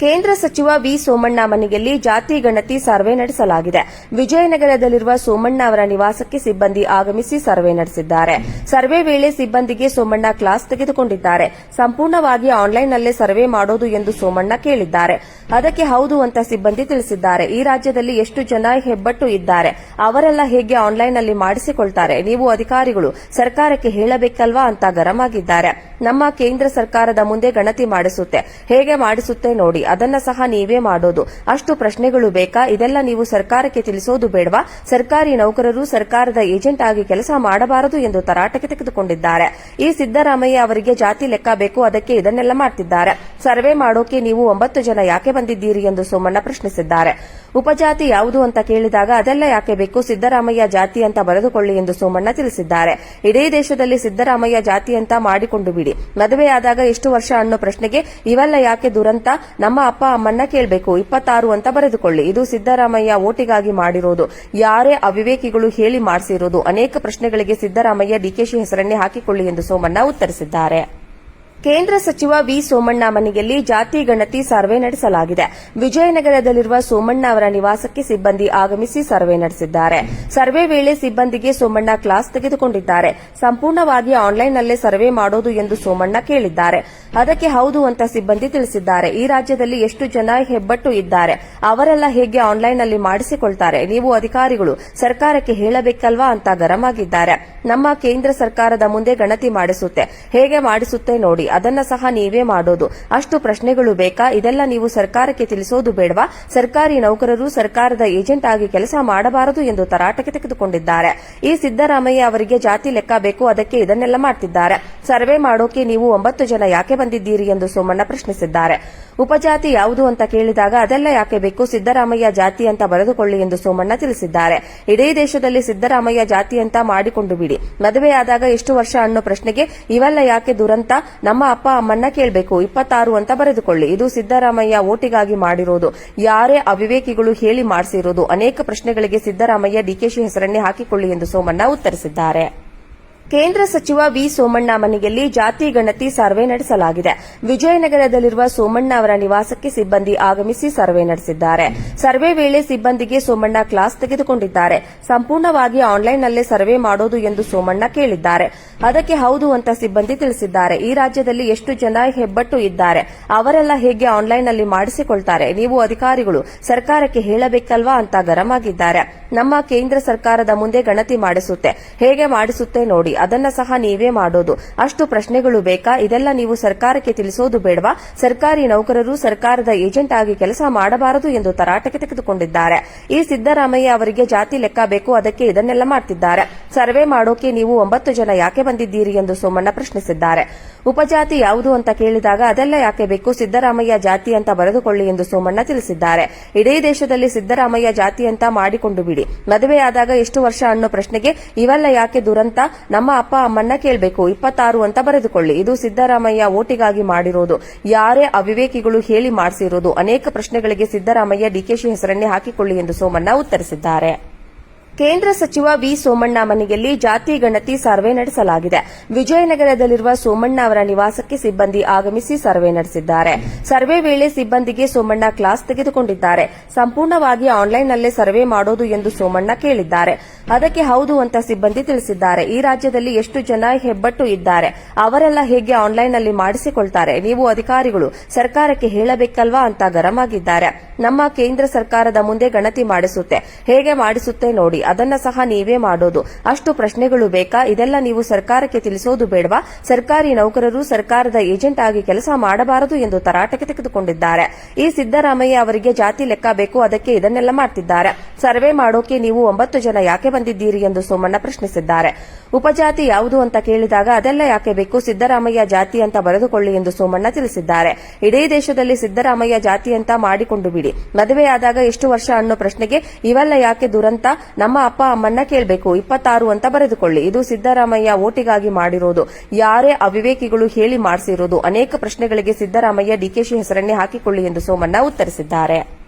ಕೇಂದ್ರ ಸಚಿವ ವಿ ಸೋಮಣ್ಣ ಮನೆಯಲ್ಲಿ ಜಾತಿ ಗಣತಿ ಸರ್ವೆ ನಡೆಸಲಾಗಿದೆ. ವಿಜಯನಗರದಲ್ಲಿರುವ ಸೋಮಣ್ಣ ಅವರ ನಿವಾಸಕ್ಕೆ ಸಿಬ್ಬಂದಿ ಆಗಮಿಸಿ ಸರ್ವೆ ನಡೆಸಿದ್ದಾರೆ. ಸರ್ವೆ ವೇಳೆ ಸಿಬ್ಬಂದಿಗೆ ಸೋಮಣ್ಣ ಕ್ಲಾಸ್ ತೆಗೆದುಕೊಂಡಿದ್ದಾರೆ. ಸಂಪೂರ್ಣವಾಗಿ ಆನ್ಲೈನ್ನಲ್ಲೇ ಸರ್ವೆ ಮಾಡೋದು ಎಂದು ಸೋಮಣ್ಣ ಕೇಳಿದ್ದಾರೆ. ಅದಕ್ಕೆ ಹೌದು ಅಂತ ಸಿಬ್ಬಂದಿ ತಿಳಿಸಿದ್ದಾರೆ. ಈ ರಾಜ್ಯದಲ್ಲಿ ಎಷ್ಟು ಜನ ಹೆಬ್ಬಟ್ಟು ಇದ್ದಾರೆ? ಅವರೆಲ್ಲ ಹೇಗೆ ಆನ್ಲೈನ್ನಲ್ಲಿ ಮಾಡಿಸಿಕೊಳ್ತಾರೆ? ನೀವು ಅಧಿಕಾರಿಗಳು, ಸರ್ಕಾರಕ್ಕೆ ಹೇಳಬೇಕಲ್ವಾ ಅಂತ ಗರಂ ಆಗಿದ್ದಾರೆ. ನಮ್ಮ ಕೇಂದ್ರ ಸರ್ಕಾರದ ಮುಂದೆ ಗಣತಿ ಮಾಡಿಸುತ್ತೆ. ಹೇಗೆ ಮಾಡಿಸುತ್ತೆ ನೋಡಿ. ಅದನ್ನ ಸಹ ನೀವೇ ಮಾಡೋದು. ಅಷ್ಟು ಪ್ರಶ್ನೆಗಳು ಬೇಕಾ? ಇದೆಲ್ಲ ನೀವು ಸರ್ಕಾರಕ್ಕೆ ತಿಳಿಸೋದು ಬೇಡವಾ? ಸರ್ಕಾರಿ ನೌಕರರು ಸರ್ಕಾರದ ಏಜೆಂಟ್ ಆಗಿ ಕೆಲಸ ಮಾಡಬಾರದು ಎಂದು ತರಾಟೆಗೆ ತೆಗೆದುಕೊಂಡಿದ್ದಾರೆ. ಈ ಸಿದ್ದರಾಮಯ್ಯ ಅವರಿಗೆ ಜಾತಿ ಲೆಕ್ಕ ಬೇಕು, ಅದಕ್ಕೆ ಇದನ್ನೆಲ್ಲ ಮಾಡ್ತಿದ್ದಾರೆ. ಸರ್ವೆ ಮಾಡೋಕೆ ನೀವು ಒಂಬತ್ತು ಜನ ಯಾಕೆ ಬಂದಿದ್ದೀರಿ ಎಂದು ಸೋಮಣ್ಣ ಪ್ರಶ್ನಿಸಿದ್ದಾರೆ. ಉಪಜಾತಿ ಯಾವುದು ಅಂತ ಕೇಳಿದಾಗ ಅದೆಲ್ಲ ಯಾಕೆ ಬೇಕು? ಸಿದ್ದರಾಮಯ್ಯ ಜಾತಿ ಅಂತ ಬರೆದುಕೊಳ್ಳಿ ಎಂದು ಸೋಮಣ್ಣ ತಿಳಿಸಿದ್ದಾರೆ. ಇಡೀ ದೇಶದಲ್ಲಿ ಸಿದ್ದರಾಮಯ್ಯ ಜಾತಿ ಅಂತ ಮಾಡಿಕೊಂಡು ಬಿಡಿ. ಮದುವೆಯಾದಾಗ ಎಷ್ಟು ವರ್ಷ ಅನ್ನೋ ಪ್ರಶ್ನೆಗೆ ಇವೆಲ್ಲ ಯಾಕೆ ದುರಂತ? ನಮ್ಮ ಅಪ್ಪ ಅಮ್ಮನ್ನ ಕೇಳಬೇಕು. ಇಪ್ಪತ್ತಾರು ಅಂತ ಬರೆದುಕೊಳ್ಳಿ. ಇದು ಸಿದ್ದರಾಮಯ್ಯ ಓಟಿಗಾಗಿ ಮಾಡಿರೋದು. ಯಾರೇ ಅವಿವೇಕಿಗಳು ಹೇಳಿ ಮಾಡಿಸಿರೋದು. ಅನೇಕ ಪ್ರಶ್ನೆಗಳಿಗೆ ಸಿದ್ದರಾಮಯ್ಯ ಡಿಕೆಶಿ ಹೆಸರನ್ನೇ ಹಾಕಿಕೊಳ್ಳಿ ಎಂದು ಸೋಮಣ್ಣ ಉತ್ತರಿಸಿದ್ದಾರೆ. ಕೇಂದ್ರ ಸಚಿವ ವಿ ಸೋಮಣ್ಣ ಮನೆಯಲ್ಲಿ ಜಾತಿ ಗಣತಿ ಸರ್ವೆ ನಡೆಸಲಾಗಿದೆ. ವಿಜಯನಗರದಲ್ಲಿರುವ ಸೋಮಣ್ಣ ಅವರ ನಿವಾಸಕ್ಕೆ ಸಿಬ್ಬಂದಿ ಆಗಮಿಸಿ ಸರ್ವೆ ನಡೆಸಿದ್ದಾರೆ. ಸರ್ವೆ ವೇಳೆ ಸಿಬ್ಬಂದಿಗೆ ಸೋಮಣ್ಣ ಕ್ಲಾಸ್ ತೆಗೆದುಕೊಂಡಿದ್ದಾರೆ. ಸಂಪೂರ್ಣವಾಗಿ ಆನ್ಲೈನ್ನಲ್ಲೇ ಸರ್ವೆ ಮಾಡೋದು ಎಂದು ಸೋಮಣ್ಣ ಕೇಳಿದ್ದಾರೆ. ಅದಕ್ಕೆ ಹೌದು ಅಂತ ಸಿಬ್ಬಂದಿ ತಿಳಿಸಿದ್ದಾರೆ. ಈ ರಾಜ್ಯದಲ್ಲಿ ಎಷ್ಟು ಜನ ಹೆಬ್ಬಟ್ಟು ಇದ್ದಾರೆ? ಅವರೆಲ್ಲ ಹೇಗೆ ಆನ್ಲೈನ್ನಲ್ಲಿ ಮಾಡಿಸಿಕೊಳ್ತಾರೆ? ನೀವು ಅಧಿಕಾರಿಗಳು, ಸರ್ಕಾರಕ್ಕೆ ಹೇಳಬೇಕಲ್ವಾ ಅಂತ ಗರಂ ಆಗಿದ್ದಾರೆ. ನಮ್ಮ ಕೇಂದ್ರ ಸರ್ಕಾರದ ಮುಂದೆ ಗಣತಿ ಮಾಡಿಸುತ್ತೆ. ಹೇಗೆ ಮಾಡಿಸುತ್ತೆ ನೋಡಿ. ಅದನ್ನ ಸಹ ನೀವೇ ಮಾಡೋದು. ಅಷ್ಟು ಪ್ರಶ್ನೆಗಳು ಬೇಕಾ? ಇದೆಲ್ಲ ನೀವು ಸರ್ಕಾರಕ್ಕೆ ತಿಳಿಸೋದು ಬೇಡವಾ? ಸರ್ಕಾರಿ ನೌಕರರು ಸರ್ಕಾರದ ಏಜೆಂಟ್ ಆಗಿ ಕೆಲಸ ಮಾಡಬಾರದು ಎಂದು ತರಾಟಕ್ಕೆ ತೆಗೆದುಕೊಂಡಿದ್ದಾರೆ. ಈ ಸಿದ್ದರಾಮಯ್ಯ ಅವರಿಗೆ ಜಾತಿ ಲೆಕ್ಕ ಬೇಕು, ಅದಕ್ಕೆ ಇದನ್ನೆಲ್ಲ ಮಾಡ್ತಿದ್ದಾರೆ. ಸರ್ವೆ ಮಾಡೋಕೆ ನೀವು ಒಂಬತ್ತು ಜನ ಯಾಕೆ ಬಂದಿದ್ದೀರಿ ಎಂದು ಸೋಮಣ್ಣ ಪ್ರಶ್ನಿಸಿದ್ದಾರೆ. ಉಪಜಾತಿ ಯಾವುದು ಅಂತ ಕೇಳಿದಾಗ ಅದೆಲ್ಲ ಯಾಕೆ ಬೇಕು? ಸಿದ್ದರಾಮಯ್ಯ ಜಾತಿ ಅಂತ ಬರೆದುಕೊಳ್ಳಿ ಎಂದು ಸೋಮಣ್ಣ ತಿಳಿಸಿದ್ದಾರೆ. ಇಡೀ ದೇಶದಲ್ಲಿ ಸಿದ್ದರಾಮಯ್ಯ ಜಾತಿ ಅಂತ ಮಾಡಿಕೊಂಡು ಬಿಡಿ. ಮದುವೆಯಾದಾಗ ಎಷ್ಟು ವರ್ಷ ಅನ್ನೋ ಪ್ರಶ್ನೆಗೆ, ಇವೆಲ್ಲ ಯಾಕೆ ದುರಂತ? ನಮ್ಮ ಅಪ್ಪ ಅಮ್ಮನ್ನ ಕೇಳಬೇಕು. ಇಪ್ಪತ್ತಾರು ಅಂತ ಬರೆದುಕೊಳ್ಳಿ. ಇದು ಸಿದ್ದರಾಮಯ್ಯ ಓಟಿಗಾಗಿ ಮಾಡಿರೋದು. ಯಾರೇ ಅವಿವೇಕಿಗಳು ಹೇಳಿ ಮಾಡಿಸಿರೋದು. ಅನೇಕ ಪ್ರಶ್ನೆಗಳಿಗೆ ಸಿದ್ದರಾಮಯ್ಯ ಡಿಕೆಶಿ ಹೆಸರನ್ನೇ ಹಾಕಿಕೊಳ್ಳಿ ಎಂದು ಸೋಮಣ್ಣ ಉತ್ತರಿಸಿದ್ದಾರೆ. ಕೇಂದ್ರ ಸಚಿವ ವಿ ಸೋಮಣ್ಣ ಮನೆಯಲ್ಲಿ ಜಾತಿ ಗಣತಿ ಸರ್ವೆ ನಡೆಸಲಾಗಿದೆ. ವಿಜಯನಗರದಲ್ಲಿರುವ ಸೋಮಣ್ಣ ಅವರ ನಿವಾಸಕ್ಕೆ ಸಿಬ್ಬಂದಿ ಆಗಮಿಸಿ ಸರ್ವೆ ನಡೆಸಿದ್ದಾರೆ. ಸರ್ವೆ ವೇಳೆ ಸಿಬ್ಬಂದಿಗೆ ಸೋಮಣ್ಣ ಕ್ಲಾಸ್ ತೆಗೆದುಕೊಂಡಿದ್ದಾರೆ. ಸಂಪೂರ್ಣವಾಗಿ ಆನ್ಲೈನ್ನಲ್ಲೇ ಸರ್ವೆ ಮಾಡೋದು ಎಂದು ಸೋಮಣ್ಣ ಕೇಳಿದ್ದಾರೆ. ಅದಕ್ಕೆ ಹೌದು ಅಂತ ಸಿಬ್ಬಂದಿ ತಿಳಿಸಿದ್ದಾರೆ. ಈ ರಾಜ್ಯದಲ್ಲಿ ಎಷ್ಟು ಜನ ಹೆಬ್ಬಟ್ಟು ಇದ್ದಾರೆ? ಅವರೆಲ್ಲ ಹೇಗೆ ಆನ್ಲೈನ್ನಲ್ಲಿ ಮಾಡಿಸಿಕೊಳ್ತಾರೆ? ನೀವು ಅಧಿಕಾರಿಗಳು, ಸರ್ಕಾರಕ್ಕೆ ಹೇಳಬೇಕಲ್ವಾ ಅಂತ ಗರಂ ಆಗಿದ್ದಾರೆ. ನಮ್ಮ ಕೇಂದ್ರ ಸರ್ಕಾರದ ಮುಂದೆ ಗಣತಿ ಮಾಡಿಸುತ್ತೆ. ಹೇಗೆ ಮಾಡಿಸುತ್ತೆ ನೋಡಿ. ಅದನ್ನ ಸಹ ನೀವೇ ಮಾಡೋದು. ಅಷ್ಟು ಪ್ರಶ್ನೆಗಳು ಬೇಕಾ? ಇದೆಲ್ಲ ನೀವು ಸರ್ಕಾರಕ್ಕೆ ತಿಳಿಸೋದು ಬೇಡವಾ? ಸರ್ಕಾರಿ ನೌಕರರು ಸರ್ಕಾರದ ಏಜೆಂಟ್ ಆಗಿ ಕೆಲಸ ಮಾಡಬಾರದು ಎಂದು ತರಾಟೆಗೆ ತೆಗೆದುಕೊಂಡಿದ್ದಾರೆ. ಈ ಸಿದ್ದರಾಮಯ್ಯ ಅವರಿಗೆ ಜಾತಿ ಲೆಕ್ಕ ಬೇಕು, ಅದಕ್ಕೆ ಇದನ್ನೆಲ್ಲ ಮಾಡ್ತಿದ್ದಾರೆ. ಸರ್ವೆ ಮಾಡೋಕೆ ನೀವು ಒಂಬತ್ತು ಜನ ಯಾಕೆ ಬಂದಿದ್ದೀರಿ ಎಂದು ಸೋಮಣ್ಣ ಪ್ರಶ್ನಿಸಿದ್ದಾರೆ. ಉಪಜಾತಿ ಯಾವುದು ಅಂತ ಕೇಳಿದಾಗ ಅದೆಲ್ಲ ಯಾಕೆ ಬೇಕು? ಸಿದ್ದರಾಮಯ್ಯ ಜಾತಿ ಅಂತ ಬರೆದುಕೊಳ್ಳಿ ಎಂದು ಸೋಮಣ್ಣ ತಿಳಿಸಿದ್ದಾರೆ. ಇಡೀ ದೇಶದಲ್ಲಿ ಸಿದ್ದರಾಮಯ್ಯ ಜಾತಿ ಅಂತ ಮಾಡಿಕೊಂಡು ಬಿಡಿ. ಮದುವೆಯಾದಾಗ ಎಷ್ಟು ವರ್ಷ ಅನ್ನೋ ಪ್ರಶ್ನೆಗೆ ಇವೆಲ್ಲ ಯಾಕೆ ದುರಂತ? ನಮ್ಮ ಅಪ್ಪ ಅಮ್ಮನ್ನ ಕೇಳಬೇಕು. ಇಪ್ಪತ್ತಾರು ಅಂತ ಬರೆದುಕೊಳ್ಳಿ. ಇದು ಸಿದ್ದರಾಮಯ್ಯ ಓಟಿಗಾಗಿ ಮಾಡಿರೋದು. ಯಾರೇ ಅವಿವೇಕಿಗಳು ಹೇಳಿ ಮಾಡಿಸಿರೋದು. ಅನೇಕ ಪ್ರಶ್ನೆಗಳಿಗೆ ಸಿದ್ದರಾಮಯ್ಯ ಡಿಕೆಶಿ ಹೆಸರನ್ನೇ ಹಾಕಿಕೊಳ್ಳಿ ಎಂದು ಸೋಮಣ್ಣ ಉತ್ತರಿಸಿದ್ದಾರೆ. ಕೇಂದ್ರ ಸಚಿವ ವಿ ಸೋಮಣ್ಣ ಮನೆಯಲ್ಲಿ ಜಾತಿ ಗಣತಿ ಸರ್ವೆ ನಡೆಸಲಾಗಿದೆ. ವಿಜಯನಗರದಲ್ಲಿರುವ ಸೋಮಣ್ಣ ಅವರ ನಿವಾಸಕ್ಕೆ ಸಿಬ್ಬಂದಿ ಆಗಮಿಸಿ ಸರ್ವೆ ನಡೆಸಿದ್ದಾರೆ. ಸರ್ವೆ ವೇಳೆ ಸಿಬ್ಬಂದಿಗೆ ಸೋಮಣ್ಣ ಕ್ಲಾಸ್ ತೆಗೆದುಕೊಂಡಿದ್ದಾರೆ. ಸಂಪೂರ್ಣವಾಗಿ ಆನ್ಲೈನ್ನಲ್ಲೇ ಸರ್ವೆ ಮಾಡೋದು ಎಂದು ಸೋಮಣ್ಣ ಕೇಳಿದ್ದಾರೆ. ಅದಕ್ಕೆ ಹೌದು ಅಂತ ಸಿಬ್ಬಂದಿ ತಿಳಿಸಿದ್ದಾರೆ. ಈ ರಾಜ್ಯದಲ್ಲಿ ಎಷ್ಟು ಜನ ಹೆಬ್ಬಟ್ಟು ಇದ್ದಾರೆ? ಅವರೆಲ್ಲ ಹೇಗೆ ಆನ್ಲೈನ್ನಲ್ಲಿ ಮಾಡಿಸಿಕೊಳ್ತಾರೆ? ನೀವು ಅಧಿಕಾರಿಗಳು, ಸರ್ಕಾರಕ್ಕೆ ಹೇಳಬೇಕಲ್ವಾ ಅಂತ ಗರಂ ಆಗಿದ್ದಾರೆ. ನಮ್ಮ ಕೇಂದ್ರ ಸರ್ಕಾರದ ಮುಂದೆ ಗಣತಿ ಮಾಡಿಸುತ್ತೆ. ಹೇಗೆ ಮಾಡಿಸುತ್ತೆ ನೋಡಿ. ಅದನ್ನ ಸಹ ನೀವೇ ಮಾಡೋದು. ಅಷ್ಟು ಪ್ರಶ್ನೆಗಳು ಬೇಕಾ? ಇದೆಲ್ಲ ನೀವು ಸರ್ಕಾರಕ್ಕೆ ತಿಳಿಸೋದು ಬೇಡವಾ? ಸರ್ಕಾರಿ ನೌಕರರು ಸರ್ಕಾರದ ಏಜೆಂಟ್ ಆಗಿ ಕೆಲಸ ಮಾಡಬಾರದು ಎಂದು ತರಾಟೆಗೆ ತೆಗೆದುಕೊಂಡಿದ್ದಾರೆ. ಈ ಸಿದ್ದರಾಮಯ್ಯ ಅವರಿಗೆ ಜಾತಿ ಲೆಕ್ಕ ಬೇಕು, ಅದಕ್ಕೆ ಇದನ್ನೆಲ್ಲ ಮಾಡ್ತಿದ್ದಾರೆ. ಸರ್ವೆ ಮಾಡೋಕೆ ನೀವು ಒಂಬತ್ತು ಜನ ಯಾಕೆ ಬಂದಿದ್ದೀರಿ ಎಂದು ಸೋಮಣ್ಣ ಪ್ರಶ್ನಿಸಿದ್ದಾರೆ. ಉಪಜಾತಿ ಯಾವುದು ಅಂತ ಕೇಳಿದಾಗ ಅದೆಲ್ಲ ಯಾಕೆ ಬೇಕು? ಸಿದ್ದರಾಮಯ್ಯ ಜಾತಿ ಅಂತ ಬರೆದುಕೊಳ್ಳಿ ಎಂದು ಸೋಮಣ್ಣ ತಿಳಿಸಿದ್ದಾರೆ. ಇಡೀ ದೇಶದಲ್ಲಿ ಸಿದ್ದರಾಮಯ್ಯ ಜಾತಿ ಅಂತ ಮಾಡಿಕೊಂಡು ಬಿಡಿ. ಮದುವೆಯಾದಾಗ ಎಷ್ಟು ವರ್ಷ ಅನ್ನೋ ಪ್ರಶ್ನೆಗೆ ಇವೆಲ್ಲ ಯಾಕೆ ದುರಂತ? ನಮ್ಮ ಅಪ್ಪ ಅಮ್ಮನ್ನ ಕೇಳಬೇಕು. ಇಪ್ಪತ್ತಾರು ಅಂತ ಬರೆದುಕೊಳ್ಳಿ. ಇದು ಸಿದ್ದರಾಮಯ್ಯ ಓಟಿಗಾಗಿ ಮಾಡಿರೋದು. ಯಾರೇ ಅವಿವೇಕಿಗಳು ಹೇಳಿ ಮಾಡಿಸಿರೋದು. ಅನೇಕ ಪ್ರಶ್ನೆಗಳಿಗೆ ಸಿದ್ದರಾಮಯ್ಯ ಡಿಕೆಶಿ ಹೆಸರನ್ನೇ ಹಾಕಿಕೊಳ್ಳಿ ಎಂದು ಸೋಮಣ್ಣ ಉತ್ತರಿಸಿದ್ದಾರೆ.